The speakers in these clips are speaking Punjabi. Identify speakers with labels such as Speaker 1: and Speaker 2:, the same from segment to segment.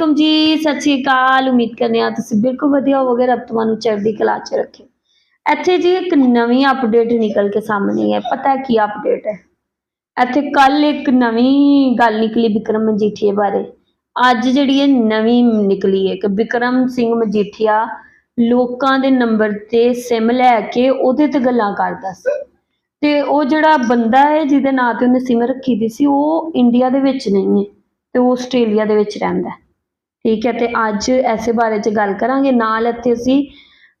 Speaker 1: ਅਸਲਾਮੁਅਲੈਕੁਮ ਜੀ, ਸਤਿ ਸ਼੍ਰੀ ਅਕਾਲ। ਉਮੀਦ ਕਰਦੇ ਆ ਤੁਸੀਂ ਬਿਲਕੁਲ ਵਧੀਆ ਹੋਵੋਗੇ, ਰੱਬ ਤੁਹਾਨੂੰ ਚੜ੍ਹਦੀ ਕਲਾ 'ਚ ਰੱਖੇ। ਇੱਥੇ ਜੀ ਇੱਕ ਨਵੀਂ ਅਪਡੇਟ ਨਿਕਲ ਕੇ ਸਾਹਮਣੇ ਹੈ। ਪਤਾ ਕੀ ਅਪਡੇਟ ਹੈ? ਇੱਥੇ ਕੱਲ ਇੱਕ ਨਵੀਂ ਗੱਲ ਨਿਕਲੀ ਵਿਕਰਮ ਮਜੀਠੀਆ ਬਾਰੇ। ਅੱਜ ਜਿਹੜੀ ਇਹ ਨਵੀਂ ਨਿਕਲੀ ਹੈ ਕਿ ਵਿਕਰਮ ਸਿੰਘ ਮਜੀਠੀਆ ਲੋਕਾਂ ਦੇ ਨੰਬਰ ਤੇ ਸਿਮ ਲੈ ਕੇ ਉਹਦੇ ਤੇ ਗੱਲਾਂ ਕਰਦਾ ਸੀ। ਤੇ ਉਹ ਜਿਹੜਾ ਬੰਦਾ ਹੈ, ਜਿਹਦੇ ਨਾਂ ਤੇ ਉਹਨੇ ਸਿਮ ਰੱਖੀ ਦੀ ਸੀ, ਉਹ ਇੰਡੀਆ ਦੇ ਵਿੱਚ ਨਹੀਂ ਹੈ ਤੇ ਉਹ ਆਸਟ੍ਰੇਲੀਆ ਦੇ ਵਿੱਚ ਰਹਿੰਦਾ ਹੈ। ਠੀਕ ਹੈ, ਤੇ ਅੱਜ ਐਸੇ ਬਾਰੇ 'ਚ ਗੱਲ ਕਰਾਂਗੇ। ਨਾਲ ਇੱਥੇ ਅਸੀਂ,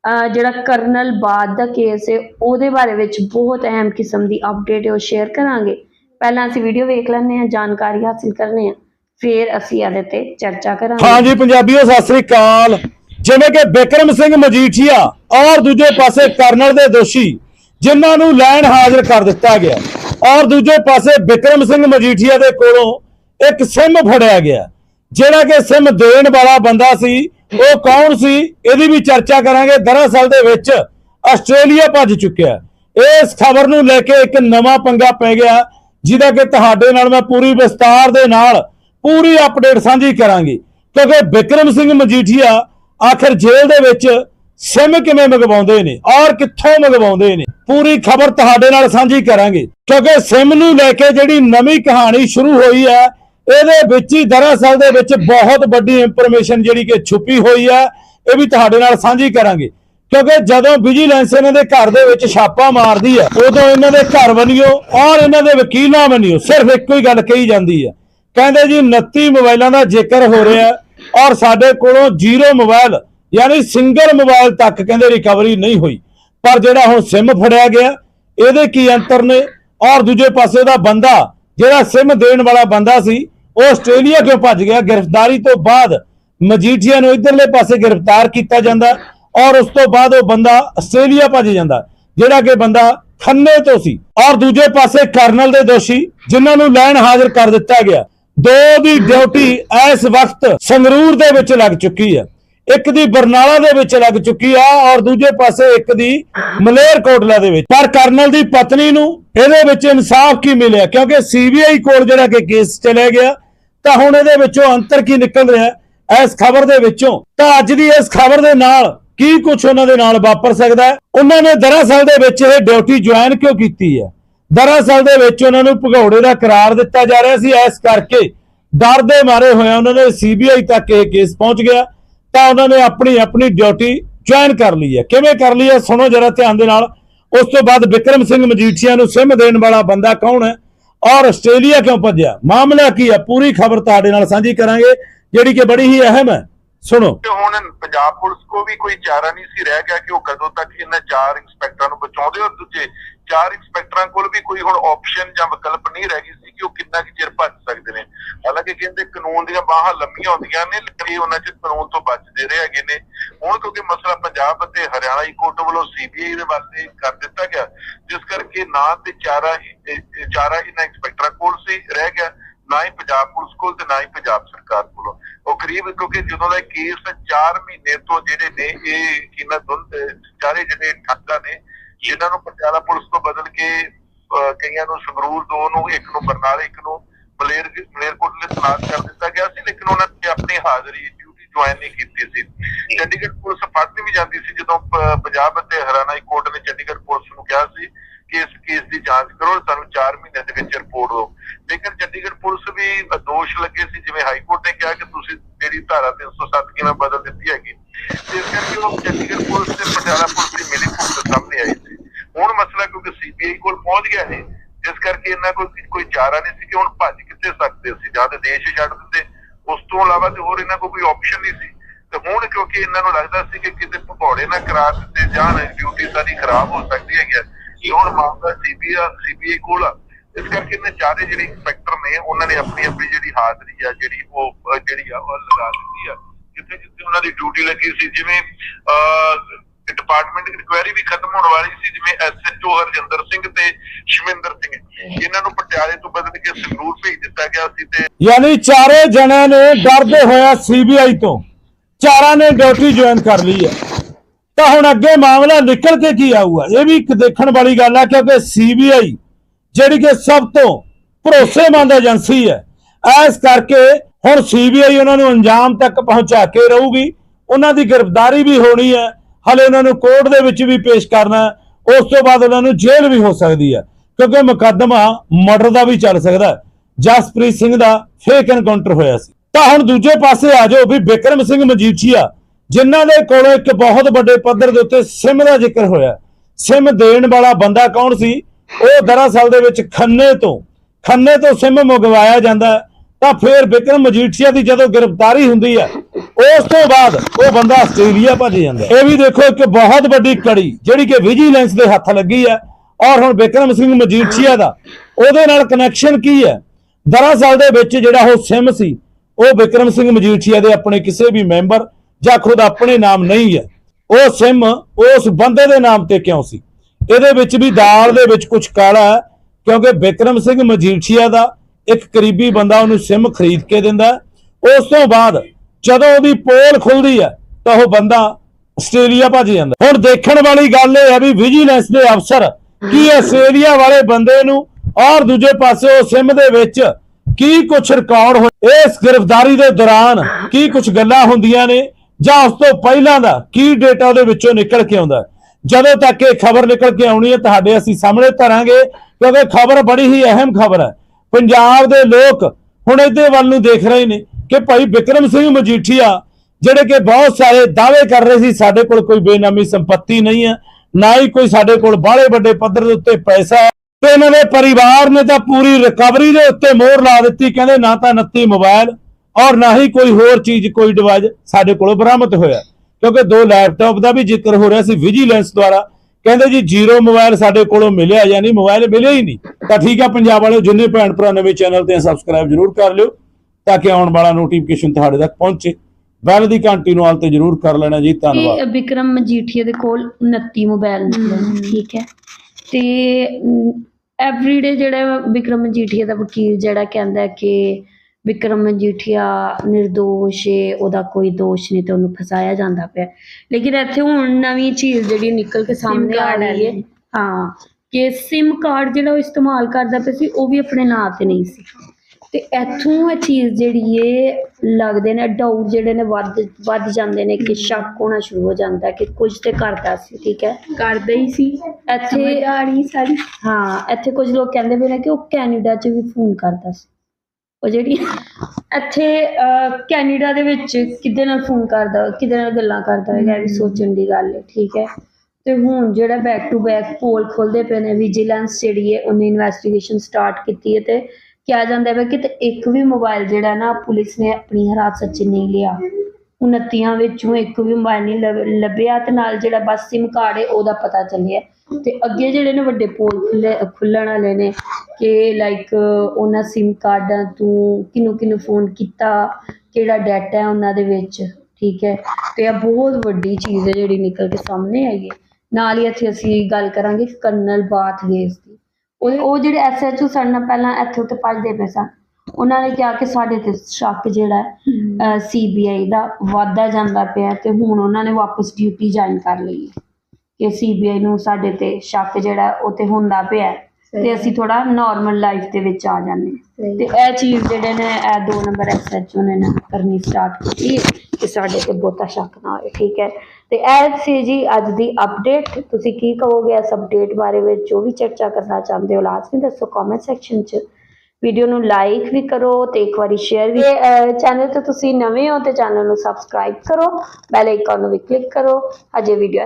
Speaker 1: ਅਹ, ਜਿਹੜਾ ਕਰਨਲ ਬਾਦ ਦਾ ਕੇਸ ਹੈ, ਉਹਦੇ ਬਾਰੇ ਵਿੱਚ ਬਹੁਤ ਅਹਿਮ ਕਿਸਮ ਦੀ ਅਪਡੇਟ ਉਹ ਸ਼ੇਅਰ ਕਰਾਂਗੇ। ਪਹਿਲਾਂ ਅਸੀਂ ਵੀਡੀਓ ਵੇਖ ਲੈਂਦੇ ਹਾਂ, ਜਾਣਕਾਰੀ ਹਾਸਿਲ ਕਰਨੇ ਆ ਫਿਰ ਅਸੀਂ ਇਹਦੇ ਤੇ ਚਰਚਾ ਕਰਾਂਗੇ।
Speaker 2: ਹਾਂਜੀ ਪੰਜਾਬੀਓ, ਸਤਿ ਸ੍ਰੀ ਅਕਾਲ। ਜਿਵੇਂ ਕਿ ਬਿਕਰਮ ਸਿੰਘ ਮਜੀਠੀਆ ਔਰ ਦੂਜੇ ਪਾਸੇ ਕਰਨਲ ਦੇ ਦੋਸ਼ੀ, ਜਿਨ੍ਹਾਂ ਨੂੰ ਲੈਣ ਹਾਜ਼ਰ ਕਰ ਦਿੱਤਾ ਗਿਆ। ਔਰ ਦੂਜੇ ਪਾਸੇ ਬਿਕਰਮ ਸਿੰਘ ਮਜੀਠੀਆ ਦੇ ਕੋਲੋਂ ਇੱਕ ਸਿਮ ਫੜਿਆ ਗਿਆ। ਜਿਹੜਾ ਕਿ ਸਿਮ ਦੇਣ ਵਾਲਾ ਬੰਦਾ ਸੀ, ਉਹ ਕੌਣ ਸੀ, ਇਹਦੀ ਵੀ ਚਰਚਾ ਕਰਾਂਗੇ। ਦਰਅਸਲ ਦੇ ਵਿੱਚ ਆਸਟ੍ਰੇਲੀਆ ਭੱਜ ਚੁੱਕਿਆ। ਇਸ ਖਬਰ ਨੂੰ ਲੈ ਕੇ ਇੱਕ ਨਵਾਂ ਪੰਗਾ ਪੈ ਗਿਆ, ਜਿਹਦਾ ਕਿ ਤੁਹਾਡੇ ਨਾਲ ਮੈਂ ਪੂਰੀ ਵਿਸਤਾਰ ਦੇ ਨਾਲ ਪੂਰੀ ਅਪਡੇਟ ਸਾਂਝੀ ਕਰਾਂਗੀ। ਕਿਉਂਕਿ ਬਿਕਰਮ ਸਿੰਘ ਮਜੀਠੀਆ ਆਖਰ ਜੇਲ੍ਹ ਦੇ ਵਿੱਚ ਸਿਮ ਕਿਵੇਂ ਮੰਗਵਾਉਂਦੇ ਨੇ ਔਰ ਕਿੱਥੋਂ ਮੰਗਵਾਉਂਦੇ ਨੇ, ਪੂਰੀ ਖਬਰ ਤੁਹਾਡੇ ਨਾਲ ਸਾਂਝੀ ਕਰਾਂਗੇ। ਕਿਉਂਕਿ ਸਿਮ ਨੂੰ ਲੈ ਕੇ ਜਿਹੜੀ ਨਵੀਂ ਕਹਾਣੀ ਸ਼ੁਰੂ ਹੋਈ ਹੈ ਇਹਦੇ ਵਿੱਚ ਹੀ ਦਰਅਸਲ ਦੇ ਵਿੱਚ ਬਹੁਤ ਵੱਡੀ ਇਨਫੋਰਮੇਸ਼ਨ ਜਿਹੜੀ ਕਿ ਛੁਪੀ ਹੋਈ ਹੈ ਇਹ ਵੀ ਤੁਹਾਡੇ ਨਾਲ ਸਾਂਝੀ ਕਰਾਂਗੇ। ਕਿਉਂਕਿ ਜਦੋਂ ਵਿਜੀਲੈਂਸ ਇਹਨਾਂ ਦੇ ਘਰ ਦੇ ਵਿੱਚ ਛਾਪਾ ਮਾਰਦੀ ਹੈ ਉਦੋਂ ਇਹਨਾਂ ਦੇ ਘਰ ਬਣਿਓ ਔਰ ਇਹਨਾਂ ਦੇ ਵਕੀਲਾਂ ਬਣਿਓ ਸਿਰਫ ਇੱਕੋ ਹੀ ਗੱਲ ਕਹੀ ਜਾਂਦੀ ਹੈ ਕਹਿੰਦੇ ਜੀ 29 ਮੋਬਾਈਲਾਂ ਦਾ ਜ਼ਿਕਰ ਹੋ ਰਿਹਾ ਔਰ ਸਾਡੇ ਕੋਲੋਂ ਜ਼ੀਰੋ ਮੋਬਾਈਲ ਯਾਨੀ ਸਿੰਗਲ ਮੋਬਾਈਲ ਤੱਕ ਕਹਿੰਦੇ ਰਿਕਵਰੀ ਨਹੀਂ ਹੋਈ। ਪਰ ਜਿਹੜਾ ਹੁਣ ਸਿਮ ਫੜਿਆ ਗਿਆ, ਇਹਦੇ ਕੀ ਅੰਤਰ ਨੇ? ਔਰ ਦੂਜੇ ਪਾਸੇ ਦਾ ਬੰਦਾ, ਜਿਹੜਾ ਸਿਮ ਦੇਣ ਵਾਲਾ ਬੰਦਾ ਸੀ ਉਹ ਆਸਟ੍ਰੇਲੀਆ ਕਿਉਂ ਭੱਜ ਗਿਆ। ਗ੍ਰਿਫਤਾਰੀ ਤੋਂ ਬਾਅਦ ਮਜੀਠੀਆ ਨੂੰ ਇਧਰਲੇ ਪਾਸੇ ਗ੍ਰਿਫਤਾਰ ਕੀਤਾ ਜਾਂਦਾ ਔਰ ਉਸ ਤੋਂ ਬਾਅਦ ਉਹ ਬੰਦਾ ਆਸਟ੍ਰੇਲੀਆ ਭੱਜ ਜਾਂਦਾ, ਜਿਹੜਾ ਕਿ ਬੰਦਾ ਖੰਨੇ ਤੋਂ ਸੀ। ਔਰ ਦੂਜੇ ਪਾਸੇ ਕਰਨਲ ਦੇ ਦੋਸ਼ੀ, ਜਿਨ੍ਹਾਂ ਨੂੰ ਲੈਣ ਹਾਜ਼ਰ ਕਰ ਦਿੱਤਾ ਗਿਆ। ਦੋ ਦੀ ਡਿਊਟੀ ਇਸ ਵਕਤ ਸੰਗਰੂਰ ਦੇ ਵਿੱਚ ਲੱਗ ਚੁੱਕੀ ਹੈ। ਇੱਕ ਦੀ ਬਰਨਾਲਾ ਦੇ ਵਿੱਚ ਲੱਗ ਚੁੱਕੀ ਆ ਔਰ ਦੂਜੇ ਪਾਸੇ ਇੱਕ ਦੀ ਮਲੇਰਕੋਟਲਾ ਦੇ ਵਿੱਚ। ਪਰ ਕਰਨਲ ਦੀ ਪਤਨੀ ਨੂੰ ਇਹਦੇ ਵਿੱਚ ਇਨਸਾਫ ਕੀ ਮਿਲਿਆ? ਕਿਉਂਕਿ ਸੀਬੀਆਈ ਕੋਲ ਜਿਹੜਾ ਕਿ ਕੇਸ ਚਲੇ ਗਿਆ ਤਾਂ ਹੁਣ ਇਹਦੇ ਵਿੱਚੋਂ ਅੰਤਰ ਕੀ ਨਿਕਲ ਰਿਹਾ ਹੈ? ਇਸ ਖਬਰ ਦੇ ਵਿੱਚੋਂ ਤਾਂ ਅੱਜ ਦੀ ਇਸ ਖਬਰ ਦੇ ਨਾਲ ਕੀ ਕੁਝ ਉਹਨਾਂ ਦੇ ਨਾਲ ਵਾਪਰ ਸਕਦਾ ਹੈ? ਉਹਨਾਂ ਨੇ ਦਰਅਸਲ ਦੇ ਵਿੱਚ ਇਹ ਡਿਊਟੀ ਜੁਆਇਨ ਕਿਉਂ ਕੀਤੀ ਹੈ? ਦਰਅਸਲ ਦੇ ਵਿੱਚ ਉਹਨਾਂ ਨੂੰ ਭਗੌੜੇ ਦਾ ਕਰਾਰ ਦਿੱਤਾ ਜਾ ਰਿਹਾ ਸੀ। ਇਸ ਕਰਕੇ ਡਰ ਦੇ ਮਾਰੇ ਹੋਏ ਉਹਨਾਂ ਨੇ ਸੀਬੀਆਈ ਤੱਕ ਇਹ ਕੇਸ ਪਹੁੰਚ ਗਿਆ। ਤਾਂ ਉਹਨਾਂ ਨੇ ਆਪਣੀ ਆਪਣੀ ਡਿਊਟੀ ਜੁਆਇਨ ਕਰ ਲਈ ਹੈ। ਕਿਵੇਂ ਕਰ ਲਈ ਹੈ? ਸੁਣੋ ਜਰਾ ਧਿਆਨ ਦੇ ਨਾਲ। ਉਸ ਤੋਂ ਬਾਅਦ ਵਿਕਰਮ ਸਿੰਘ ਮਜੀਠੀਆ ਨੂੰ ਸਿਮ ਦੇਣ ਵਾਲਾ ਬੰਦਾ ਕੌਣ ਹੈ? ਔਰ ਆਸਟ੍ਰੇਲੀਆ ਕਿਉਂ ਭੱਜਿਆ? ਮਾਮਲਾ ਕੀ ਹੈ? ਪੂਰੀ ਖਬਰ ਤੁਹਾਡੇ ਨਾਲ ਸਾਂਝੀ ਕਰਾਂਗੇ, ਜਿਹੜੀ ਕਿ ਬੜੀ ਹੀ ਅਹਿਮ ਹੈ। ਸੁਣੋ।
Speaker 3: ਤੇ ਹੁਣ ਪੰਜਾਬ ਪੁਲਿਸ ਕੋ ਵੀ ਕੋਈ ਚਾਰਾ ਨਹੀਂ ਸੀ ਰਹਿ ਗਿਆ ਕਿ ਉਹ ਕਦੋਂ ਤੱਕ ਇਹਨਾਂ ਚਾਰ ਇੰਸਪੈਕਟਰਾਂ ਨੂੰ ਬਚਾਉਂਦੇ, ਔਰ ਦੂਜੇ ਚਾਰ ਇੰਸਪੈਕਟਰਾਂ ਕੋਲ ਵੀ ਕੋਈ ਹੁਣ ਆਪਸ਼ਨ ਜਾਂ ਵਿਕਲਪ ਨਹੀਂ ਰਹਿ ਗਈ ਕਿ ਉਹ ਕਿੰਨਾ ਕੁ ਚਿਰ ਭੱਜ ਸਕਦੇ ਨੇ। ਹਾਲਾਂਕਿ ਕਹਿੰਦੇ ਕਾਨੂੰਨ ਦੀਆਂ ਬਾਹਾਂ ਲੰਮੀਆਂ ਹੁੰਦੀਆਂ ਨੇ ਲੇਕਿਨ ਇਹ ਉਹਨਾਂ ਚ ਕਾਨੂੰਨ ਤੋਂ ਬਚਦੇ ਰਹੇ ਹੈਗੇ ਨੇ। ਹੁਣ ਕਿਉਂਕਿ ਮਸਲਾ ਪੰਜਾਬ ਅਤੇ ਹਰਿਆਣਾ ਹਾਈ ਕੋਰਟ ਵੱਲੋਂ ਸੀਬੀਆਈ ਦੇ ਵਾਸਤੇ ਕਰ ਦਿੱਤਾ ਗਿਆ ਜਿਸ ਕਰਕੇ ਨਾ ਤੇ ਚਾਰਾ ਚਾਰਾ ਇਹਨਾਂ ਇੰਸਪੈਕਟਰਾਂ ਕੋਲ ਸੀ ਰਹਿ ਗਿਆ ਨਾ ਹੀ ਪੰਜਾਬ ਪੁਲਿਸ ਕੋਲ ਤੇ ਨਾ ਹੀ ਪੰਜਾਬ ਸਰਕਾਰ ਕੋਲ। ਉਹ ਕਰੀਬ ਕਿਉਂਕਿ ਜਦੋਂ ਦਾ ਕੇਸ 4 ਮਹੀਨੇ ਤੋਂ ਜਿਹੜੇ ਨੇ ਇਹ ਕਿਨਾਂ ਦੋਨ ਚਾਰੇ ਜਿਹੜੇ ਠੱਗਾ ਨੇ ਜਿਨ੍ਹਾਂ ਨੂੰ ਪਟਿਆਲਾ ਪੁਲਿਸ ਤੋਂ ਬਦਲ ਕੇ ਕਈਆਂ ਨੂੰ ਸੰਗਰੂਰ ਦੋ ਨੂੰ, ਇੱਕ ਨੂੰ ਬਰਨਾਲੇ, ਇੱਕ ਨੂੰ ਮਲੇਰ ਮਲੇਰਕੋਟਲੇ ਤਨਾਤ ਕਰ ਦਿੱਤਾ ਗਿਆ ਸੀ, ਲੇਕਿਨ ਉਹਨਾਂ ਨੇ ਆਪਣੀ ਹਾਜ਼ਰੀ ਡਿਊਟੀ ਜੁਆਇਨ ਨਹੀਂ ਕੀਤੀ ਸੀ। ਚੰਡੀਗੜ੍ਹ ਪੁਲਿਸ ਫੜਦੀ ਵੀ ਜਾਂਦੀ ਸੀ, ਜਦੋਂ ਪੰਜਾਬ ਅਤੇ ਹਰਿਆਣਾ ਕੋਰਟ ਨੇ ਚੰਡੀਗੜ੍ਹ ਪੁਲਿਸ ਨੂੰ ਕਿਹਾ ਸੀ ਕਿ ਇਸ ਕੇਸ ਦੀ ਜਾਂਚ ਕਰੋ ਸਾਨੂੰ 4 ਮਹੀਨੇ ਦੇ ਵਿੱਚ ਰਿਪੋਰਟ ਦਿਓ। ਲੇਕਿਨ ਚੰਡੀਗੜ੍ਹ ਪੁਲਿਸ ਵੀ ਦੋਸ਼ ਲੱਗੇ ਸੀ, ਜਿਵੇਂ ਹਾਈ ਕੋਰਟ ਨੇ ਕਿਹਾ ਕਿ ਤੁਸੀਂ ਜਿਹੜੀ ਧਾਰਾ 307 ਕਿਵੇਂ ਬਦਲ ਦਿੱਤੀ ਹੈਗੀ। ਤੇ ਇਸ ਕਰਕੇ ਉਹ ਚੰਡੀਗੜ੍ਹ ਪੁਲਿਸ ਤੇ ਪਟਿਆਲਾ ਪੁਲਿਸ ਦੀ ਮਿਲੀ ਭੁਗਤ ਸਾਹਮਣੇ ਆਈ ਸੀ ਹੁਣ ਮਸਲਾ ਕਿਉਂਕਿ ਸੀਬੀਆਈ ਕੋਲ ਪਹੁੰਚ ਗਿਆ ਹੈ ਜਿਸ ਕਰਕੇ ਇਹਨਾਂ ਕੋਲ ਕੋਈ ਚਾਰਾ ਨਹੀਂ ਸੀ ਕਿ ਹੁਣ ਭੱਜ ਕਿੱਥੇ ਸਕਦੇ ਸੀ ਜਾਂ ਤੇ ਦੇਸ਼ ਛੱਡ ਦਿੰਦੇ। ਉਸ ਤੋਂ ਇਲਾਵਾ ਤੇ ਹੋਰ ਇਹਨਾਂ ਕੋਲ ਕੋਈ ਆਪਸ਼ਨ ਨਹੀਂ ਸੀ। ਤੇ ਹੁਣ ਕਿਉਂਕਿ ਇਹਨਾਂ ਨੂੰ ਲੱਗਦਾ ਸੀ ਕਿ ਕਿਤੇ ਭਗੌੜੇ ਨਾ ਕਰਾ ਦਿੱਤੇ ਜਾਣ ਡਿਊਟੀ ਸਾਡੀ ਖਰਾਬ ਹੋ ਸਕਦੀ ਹੈ ਕਿ ਹੁਣ ਮਾਮਲਾ ਸੀਬੀਆਈ ਸੀਬੀਆਈ ਕੋਲ ਇਸ ਕਰਕੇ ਇਹਨਾਂ ਚਾਰੇ ਜਿਹੜੇ ਇੰਸਪੈਕਟਰ ਨੇ ਉਹਨਾਂ ਨੇ ਆਪਣੀ ਆਪਣੀ ਜਿਹੜੀ ਹਾਜ਼ਰੀ ਆ ਜਿਹੜੀ ਉਹ ਜਿਹੜੀ ਆ ਉਹ ਲਗਾ ਦਿੱਤੀ ਆ। ਜਿੱਥੇ ਜਿੱਥੇ ਉਹਨਾਂ ਦੀ ਡਿਊਟੀ ਲੱਗੀ ਸੀ ਜਿਵੇਂ ਡਿਪਾਰਟਮੈਂਟ ਦੀ ਇਨਕੁਆਇਰੀ ਵੀ ਖਤਮ ਹੋਣ ਵਾਲੀ ਸੀ, ਜਿਵੇਂ ਐਸਐਚਓ ਹਰਜਿੰਦਰ ਸਿੰਘ ਤੇ ਸ਼ਮਿੰਦਰ ਸਿੰਘ। ਇਹਨਾਂ ਨੂੰ ਪਟਿਆਲੇ ਤੋਂ ਬਦਲ ਕੇ ਸੰਗਰੂਰ ਭੇਜ ਦਿੱਤਾ ਗਿਆ ਸੀ ਤੇ
Speaker 2: ਯਾਨੀ ਚਾਰੇ ਜਣਿਆਂ ਨੇ ਡਰਦੇ ਹੋਇਆ ਸੀਬੀਆਈ ਤੋਂ। ਚਾਰਾਂ ਨੇ ਡਿਊਟੀ ਜੁਆਇਨ ਕਰ ਲਈ ਹੈ। ਤਾਂ ਹੁਣ ਅੱਗੇ ਮਾਮਲਾ ਨਿਕਲ ਕੇ ਕੀ ਆਊਗਾ? ਇਹ ਵੀ ਇੱਕ ਦੇਖਣ ਵਾਲੀ ਗੱਲ ਹੈ ਕਿਉਂਕਿ ਸੀਬੀਆਈ ਜਿਹੜੀ ਕਿ ਸਭ ਤੋਂ ਭਰੋਸੇਮੰਦ ਏਜੰਸੀ ਹੈ ਇਸ ਕਰਕੇ ਹੁਣ ਸੀਬੀਆਈ ਉਹਨਾਂ ਨੂੰ ਅੰਜਾਮ ਤੱਕ ਪਹੁੰਚਾ ਕੇ ਰਹੂਗੀ। ਉਹਨਾਂ ਦੀ ਗ੍ਰਿਫਤਾਰੀ ਵੀ ਹੋਣੀ ਹੈ। ਹਲੇ ਉਹਨਾਂ ਨੂੰ ਕੋਰਟ ਦੇ ਵਿੱਚ ਵੀ ਪੇਸ਼ ਕਰਨਾ ਉਸ ਤੋਂ ਬਾਅਦ ਉਹਨਾਂ ਨੂੰ ਜੇਲ੍ਹ ਵੀ ਹੋ ਸਕਦੀ ਹੈ, ਕਿਉਂਕਿ ਮੁਕੱਦਮਾ ਮਰਡਰ ਦਾ ਵੀ ਚੱਲ ਸਕਦਾ ਜਸਪ੍ਰੀਤ ਸਿੰਘ ਦਾ ਫੇਕ ਐਨਕਾਊਂਟਰ ਹੋਇਆ ਸੀ। ਤਾਂ ਹੁਣ ਦੂਜੇ ਪਾਸੇ ਆ ਜਾਓ ਵੀ ਬਿਕਰਮ ਸਿੰਘ ਮਜੀਠੀਆ, ਜਿਨ੍ਹਾਂ ਦੇ ਕੋਲੋਂ ਇੱਕ ਬਹੁਤ ਵੱਡੇ ਪੱਧਰ ਦੇ ਉੱਤੇ ਸਿਮ ਦਾ ਜ਼ਿਕਰ ਹੋਇਆ। ਸਿਮ ਦੇਣ ਵਾਲਾ ਬੰਦਾ ਕੌਣ ਸੀ? ਉਹ ਦਰਅਸਲ ਦੇ ਵਿੱਚ ਖੰਨੇ ਤੋਂ ਖੰਨੇ ਤੋਂ ਸਿਮ ਮੰਗਵਾਇਆ ਜਾਂਦਾ ਤਾਂ ਫਿਰ ਬਿਕਰਮ ਮਜੀਠੀਆ ਦੀ ਜਦੋਂ ਗ੍ਰਿਫਤਾਰੀ ਹੁੰਦੀ ਹੈ ਉਸ ਤੋਂ ਬਾਅਦ ਉਹ ਬੰਦਾ ਆਸਟ੍ਰੇਲੀਆ ਭੱਜ ਜਾਂਦਾ। ਇਹ ਵੀ ਦੇਖੋ ਇੱਕ ਬਹੁਤ ਵੱਡੀ ਕੜੀ, ਜਿਹੜੀ ਕਿ ਵਿਜੀਲੈਂਸ ਦੇ ਹੱਥ ਲੱਗੀ ਹੈ। ਔਰ ਹੁਣ ਬਿਕਰਮ ਸਿੰਘ ਮਜੀਠੀਆ ਦਾ, ਉਹਦੇ ਨਾਲ ਕਨੈਕਸ਼ਨ ਕੀ ਹੈ? ਦਰਅਸਲ ਦੇ ਵਿੱਚ ਜਿਹੜਾ ਉਹ ਸਿਮ ਸੀ, ਉਹ ਬਿਕਰਮ ਸਿੰਘ ਮਜੀਠੀਆ ਦੇ ਆਪਣੇ ਕਿਸੇ ਵੀ ਮੈਂਬਰ ਜਾਂ ਖੁਦ ਆਪਣੇ ਨਾਮ ਨਹੀਂ ਹੈ। ਉਹ ਸਿਮ ਉਸ ਬੰਦੇ ਦੇ ਨਾਮ ਤੇ ਕਿਉਂ ਸੀ? ਇਹਦੇ ਵਿੱਚ ਵੀ ਦਾਲ ਦੇ ਵਿੱਚ ਕੁਝ ਕਾਲਾ ਹੈ, ਕਿਉਂਕਿ ਬਿਕਰਮ ਸਿੰਘ ਮਜੀਠੀਆ ਦਾ ਇੱਕ ਕਰੀਬੀ ਬੰਦਾ ਉਹਨੂੰ ਸਿਮ ਖਰੀਦ ਕੇ ਦਿੰਦਾ ਉਸ ਤੋਂ ਬਾਅਦ ਜਦੋਂ ਉਹਦੀ ਪੋਲ ਖੁੱਲਦੀ ਹੈ, ਤਾਂ ਉਹ ਬੰਦਾ ਆਸਟ੍ਰੇਲੀਆ ਭੱਜ ਜਾਂਦਾ। ਹੁਣ ਦੇਖਣ ਵਾਲੀ ਗੱਲ ਇਹ ਹੈ ਵੀ ਵਿਜੀਲੈਂਸ ਦੇ ਅਫਸਰ ਕੀ ਆਸਟ੍ਰੇਲੀਆ ਵਾਲੇ ਬੰਦੇ ਨੂੰ ਔਰ ਦੂਜੇ ਪਾਸੇ ਉਹ ਸਿਮ ਦੇ ਵਿੱਚ ਕੀ ਕੁਝ ਰਿਕਾਰਡ ਹੋਇਆ ਇਸ ਗ੍ਰਿਫਤਾਰੀ ਦੇ ਦੌਰਾਨ ਕੀ ਕੁਝ ਗੱਲਾਂ ਹੁੰਦੀਆਂ ਨੇ, ਜਾਂ ਉਸ ਤੋਂ ਪਹਿਲਾਂ ਦਾ ਕੀ ਡੇਟਾ ਉਹਦੇ ਵਿੱਚੋਂ ਨਿਕਲ ਕੇ ਆਉਂਦਾ। ਜਦੋਂ ਤੱਕ ਇਹ ਖਬਰ ਨਿਕਲ ਕੇ ਆਉਣੀ ਹੈ, ਤੁਹਾਡੇ ਅਸੀਂ ਸਾਹਮਣੇ ਧਰਾਂਗੇ, ਕਿਉਂਕਿ ਖਬਰ ਬੜੀ ਹੀ ਅਹਿਮ ਖਬਰ ਹੈ। ਪੰਜਾਬ ਦੇ ਲੋਕ ਹੁਣ ਇਹਦੇ ਵੱਲ ਨੂੰ ਦੇਖ ਰਹੇ ਨੇ। ਕਿ ਭਾਈ ਵਿਕਰਮ ਸਿੰਘ ਮਜੀਠੀਆ, ਜਿਹੜੇ ਕਿ ਬਹੁਤ ਸਾਰੇ ਦਾਅਵੇ ਕਰ ਰਹੇ ਸੀ, ਸਾਡੇ ਕੋਲ ਕੋਈ ਬੇਨਾਮੀ ਸੰਪત્ਤੀ ਨਹੀਂ ਹੈ, ਨਾ ਹੀ ਕੋਈ ਸਾਡੇ ਕੋਲ ਬਾਹਲੇ ਵੱਡੇ ਪੱਧਰ ਦੇ ਉੱਤੇ ਪੈਸਾ ਤੇ ਇਹਨਾਂ ਦੇ ਪਰਿਵਾਰ ਨੇ ਤਾਂ ਪੂਰੀ ਰਿਕਵਰੀ ਦੇ ਉੱਤੇ ਮੋਹਰ ਲਾ ਦਿੱਤੀ, ਕਹਿੰਦੇ ਨਾ ਤਾਂ 29 ਮੋਬਾਈਲ ਔਰ ਨਾ ਹੀ ਕੋਈ ਹੋਰ ਚੀਜ਼, ਕੋਈ ਡਿਵਾਈਸ ਸਾਡੇ ਕੋਲੋਂ ਬਰਾਮਦ ਹੋਇਆ ਕਿਉਂਕਿ ਦੋ ਲੈਪਟਾਪ ਦਾ ਵੀ ਜ਼ਿਕਰ ਹੋ ਰਿਹਾ ਸੀ ਵਿਜੀਲੈਂਸ ਦੁਆਰਾ, ਕਹਿੰਦੇ ਜੀ ਜ਼ੀਰੋ ਮੋਬਾਈਲ ਸਾਡੇ ਕੋਲੋਂ ਮਿਲਿਆ ਯਾਨੀ ਮੋਬਾਈਲ ਮਿਲਿਆ ਹੀ ਨਹੀਂ। ਤਾਂ ਠੀਕ ਆ ਪੰਜਾਬ ਵਾਲਿਓ, ਜਿੰਨੇ ਭੈਣ ਭਰਾ ਨਵੇਂ ਚੈਨਲ ਤੇ ਸਬਸਕ੍ਰਾਈਬ ਜਰੂਰ ਕਰ ਲਿਓ। ਤਾਂ ਕਿ ਆਉਣ ਵਾਲਾ ਨੋਟੀਫਿਕੇਸ਼ਨ ਤੁਹਾਡੇ ਤੱਕ ਪਹੁੰਚੇ। ਬੈਲ ਦੀ ਘੰਟੀ ਨੂੰ ਆਲ ਤੇ ਜਰੂਰ ਕਰ ਲੈਣਾ ਜੀ ਧੰਨਵਾਦ।
Speaker 1: ਇਹ ਵਿਕਰਮ ਮਜੀਠੀਆ ਦੇ ਕੋਲ 29 ਮੋਬਾਈਲ ਨਿਕਲੇ ਨੇ, ਠੀਕ ਹੈ। ਤੇ ਐਵਰੀਡੇ ਜਿਹੜਾ ਵਿਕਰਮ ਮਜੀਠੀਆ ਦਾ ਵਕੀਲ ਜਿਹੜਾ ਕਹਿੰਦਾ ਕਿ ਵਿਕਰਮ ਮਜੀਠੀਆ ਨਿਰਦੋਸ਼ ਹੈ ਉਹਦਾ ਕੋਈ ਦੋਸ਼ ਨਹੀਂ ਤੇ ਉਹਨੂੰ ਫਸਾਇਆ ਜਾਂਦਾ ਪਿਆ। ਲੇਕਿਨ ਇੱਥੇ ਹੁਣ ਨਵੀਂ ਚੀਜ਼ ਜਿਹੜੀ ਨਿਕਲ ਕੇ ਸਾਹਮਣੇ ਆ ਰਹੀ ਹੈ।
Speaker 4: ਹੈ।
Speaker 1: ਹਾਂ ਕਿ ਸਿਮ ਕਾਰਡ ਜਿਹੜਾ ਉਹ ਇਸਤੇਮਾਲ ਕਰਦਾ ਪਿਆ ਸੀ ਉਹ ਵੀ ਆਪਣੇ ਨਾਂ ਤੇ ਨਹੀਂ ਸੀ। ਤੇ ਇੱਥੋਂ ਇਹ ਚੀਜ਼ ਜਿਹੜੀ ਏ ਲੱਗਦੇ ਨੇ ਡਾਊਟ ਜਿਹੜੇ ਨੇ ਵੱਧ ਵੱਧ ਜਾਂਦੇ ਨੇ ਕਿ ਸ਼ੱਕ ਹੋਣਾ ਸ਼ੁਰੂ ਹੋ ਜਾਂਦਾ ਕਿ ਕੁਝ ਤੇ ਕਰਦਾ ਸੀ ਠੀਕ ਹੈ?
Speaker 4: ਕਰਦਾ ਹੀ ਸੀ।
Speaker 1: ਇੱਥੇ
Speaker 4: ਸਮਝ ਆ ਰਹੀ ਸਾਰੀ।
Speaker 1: ਹਾਂ ਇੱਥੇ ਕੁਝ ਲੋਕ ਕਹਿੰਦੇ ਵੀ ਨੇ ਕਿ ਉਹ ਕੈਨੇਡਾ 'ਚ ਵੀ ਫੋਨ ਕਰਦਾ ਸੀ। ਉਹ ਜਿਹੜੀ ਇੱਥੇ ਕੈਨੇਡਾ ਦੇ ਵਿੱਚ ਕਿਹਦੇ ਨਾਲ ਫੋਨ ਕਰਦਾ ਕਿਹਦੇ ਨਾਲ ਗੱਲਾਂ ਕਰਦਾ ਹੋਏਗਾ ਇਹ ਵੀ ਸੋਚਣ ਦੀ ਗੱਲ ਹੈ ਠੀਕ ਹੈ? ਤੇ ਹੁਣ ਜਿਹੜਾ ਬੈਕ ਟੂ ਬੈਕ ਪੋਲ ਖੋਲਦੇ ਪਏ ਨੇ ਵਿਜੀਲੈਂਸ ਜਿਹੜੀ ਹੈ ਉਹਨੇ ਇਨਵੈਸਟੀਗੇਸ਼ਨ ਸਟਾਰਟ ਕੀਤੀ ਹੈ ਤੇ ਕਿਹਾ ਜਾਂਦਾ ਹੈ ਕਿ ਤੇ ਇੱਕ ਵੀ ਮੋਬਾਈਲ ਜਿਹੜਾ ਨਾ ਪੁਲਿਸ ਨੇ ਆਪਣੀ ਹਿਰਾਸਤ 'ਚ ਨਹੀਂ ਲਿਆ। 29 ਵਿੱਚੋਂ ਇੱਕ ਵੀ ਮੋਬਾਈਲ ਨਹੀਂ ਲੱਭਿਆ ਤੇ ਨਾਲ ਜਿਹੜਾ ਬਸ ਸਿਮ ਕਾਰਡ ਹੈ ਉਹਦਾ ਪਤਾ ਚੱਲਿਆ। ਤੇ ਅੱਗੇ ਜਿਹੜੇ ਨੇ ਵੱਡੇ ਪੋਲ ਖੁੱਲਣ ਵਾਲੇ ਨੇ ਕਿ ਲਾਈਕ ਉਹਨਾਂ ਸਿਮ ਕਾਰਡਾਂ ਤੋਂ ਕਿਹਨੂੰ ਕਿਹਨੂੰ ਫੋਨ ਕੀਤਾ, ਕਿਹੜਾ ਡਾਟਾ ਹੈ ਉਹਨਾਂ ਦੇ ਵਿੱਚ, ਠੀਕ ਹੈ। ਤੇ ਇਹ ਬਹੁਤ ਵੱਡੀ ਚੀਜ਼ ਹੈ ਜਿਹੜੀ ਨਿਕਲ ਕੇ ਸਾਹਮਣੇ ਆਈ ਹੈ। ਨਾਲ ਹੀ ਇੱਥੇ ਅਸੀਂ ਗੱਲ ਕਰਾਂਗੇ ਕਰਨਲ ਬਾਥਗੇਸ ਦੀ। ਉਹ ਜਿਹੜੇ ਐਸਐਚਓ ਸਾਡੇ ਨਾਲ ਪਹਿਲਾਂ ਇੱਥੇ ਉੱਤੇ ਪੜ੍ਹਦੇ ਪਏ ਸਨ। ਉਹਨਾਂ ਨੇ ਕਿਹਾ ਕਿ ਸਾਡੇ ਤੇ ਸ਼ੱਕ ਜਿਹੜਾ ਸੀਬੀਆਈ ਦਾ ਵਾਧਾ ਜਾਂਦਾ ਪਿਆ ਤੇ ਹੁਣ ਉਹਨਾਂ ਨੇ ਵਾਪਸ ਡਿਊਟੀ ਜੁਆਇਨ ਕਰ ਲਈ ਹੈ। ਕਿ ਸੀਬੀਆਈ ਨੂੰ ਸਾਡੇ ਤੇ ਸ਼ੱਕ ਜਿਹੜਾ ਉਹ ਤੇ ਹੁੰਦਾ ਪਿਆ ਤੇ। ਅਸੀਂ ਥੋੜਾ ਨਾਰਮਲ ਲਾਈਫ ਦੇ ਵਿੱਚ ਆ ਜਾਂਦੇ ਹਾਂ। ਤੇ ਇਹ ਚੀਜ਼ ਜਿਹੜੇ ਨੇ ਇਹ ਦੋ ਨੰਬਰ ਐਸਐਚਓ ਨੇ ਨਾ ਕਰਨੀ ਸਟਾਰਟ ਕੀਤੀ ਕਿ ਸਾਡੇ ਤੇ ਬਹੁਤਾ ਸ਼ੱਕ ਨਾ ਹੋਵੇ ਠੀਕ ਹੈ? ਤੇ ਇਹ ਸੀ ਜੀ ਅੱਜ ਦੀ ਅਪਡੇਟ ਤੁਸੀਂ ਕੀ ਕਹੋਗੇ ਇਸ ਅਪਡੇਟ ਬਾਰੇ ਵਿੱਚ? ਜੋ ਵੀ ਚਰਚਾ ਕਰਨਾ ਚਾਹੁੰਦੇ ਹੋ ਲਾਜ਼ਮੀ ਦੱਸੋ ਕਮੈਂਟ ਸੈਕਸ਼ਨ 'ਚ। ਵੀਡੀਓ ਨੂੰ ਲਾਈਕ ਵੀ ਕਰੋ ਤੇ ਇੱਕ ਵਾਰੀ ਸ਼ੇਅਰ ਵੀ ਚੈਨਲ ਤੇ ਤੁਸੀਂ ਨਵੇਂ ਹੋ ਤੇ ਚੈਨਲ ਨੂੰ ਸਬਸਕ੍ਰਾਈਬ ਕਰੋ। ਬੈਲ ਆਈਕਨ ਨੂੰ ਵੀ ਕਲਿੱਕ ਕਰੋ। ਅਜੇ ਵੀਡੀਓ